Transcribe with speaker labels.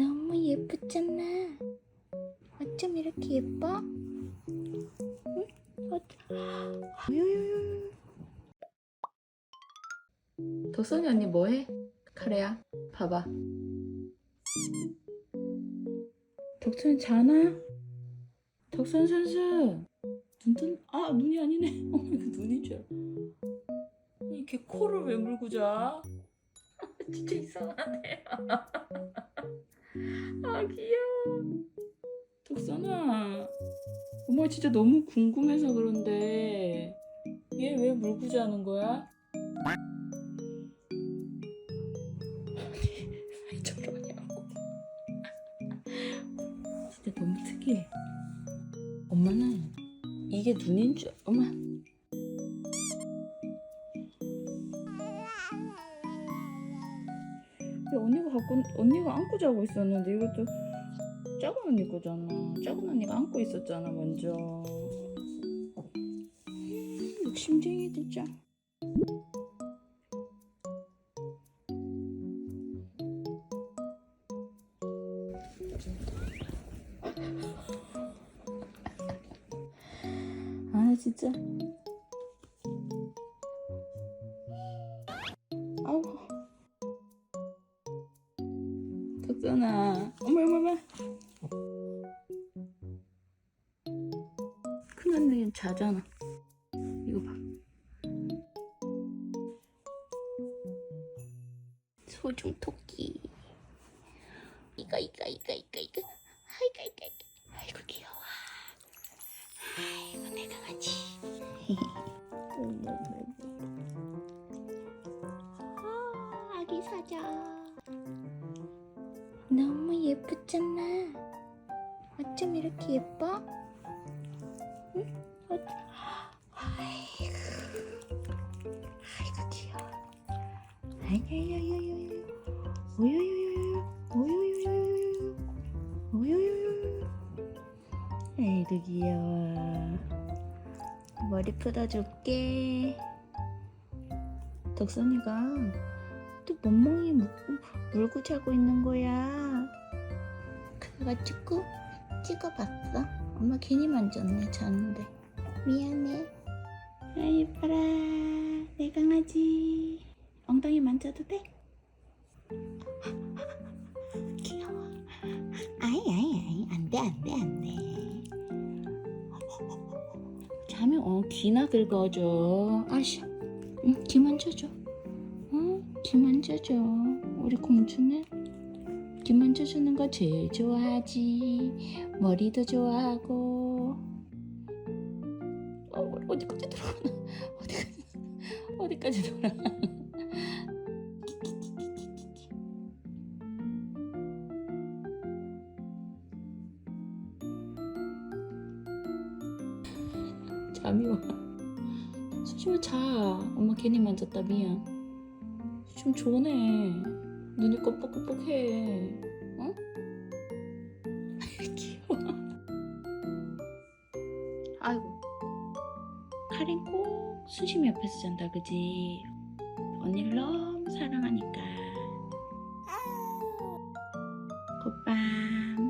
Speaker 1: 너무 예쁘잖아. 어쩜 이렇게 예뻐? 응? 어, 요요요.
Speaker 2: 덕선이 언니 뭐해? 카레야 봐봐 덕선 자나? 덕선 선수 눈 뜬.. 아 눈이 아니네 어머 이거 눈인 줄 이게 코를 왜 물고 자? 진짜 이상하네 아 엄마 진짜 너무 궁금해서 그런데 얘 왜 물고 자는 거야? 왜 저러냐고. 진짜 너무 특이해. 엄마는 이게 눈인 줄, 엄마. 야, 언니가 갖고, 언니가 안고 자고 있었는데 이것도 작은 언니 거잖아. 작은 언니가 안고 있었잖아, 먼저. 음, 욕심쟁이들 짱. 아 진짜 덕선아. 어머 어머 어머. 큰 언니 자잖아. 이거 봐. 소중 토끼. 이거 이거 이거 이거 이거. 아이고 이거 이거 아이고 귀여워. 아이고 내 강아지. 아, 아기 사자 예쁘잖아. 어쩜 이렇게 예뻐? 응? 어, 아이고. 아이고 귀여워. 아이야야야야야 오요요요요 오요요요요 오요요요 아이고 귀여워. 머리 풀어줄게. 덕선이가 또 멍멍이 물고, 물고 자고 있는 거야 그래가지고 찍어봤어. 엄마 괜히 만졌네 자는데. 미안해. 아 예뻐라. 내 강아지. 엉덩이 만져도 돼? 귀여워. 아이 아이 아이. 안돼 안돼 안돼. 잠이 어 귀나 긁어줘. 아씨. 응, 귀 만져줘. 응, 귀 만져줘. 우리 공주는 귀 만져주는 거 제일 좋아하지 머리도 좋아하고 어, 어디까지 들어가나 어디까지 어디까지 돌아가 잠이 와. 수심아 자. 엄마 괜히 만졌다 미안. 수심 좋네. 눈이 껌뻑껌뻑해. 어? 귀여워. 아이고. 카린 꼭 수심 옆에서 잔다 그지? 언니를 너무 사랑하니까. 굿밤.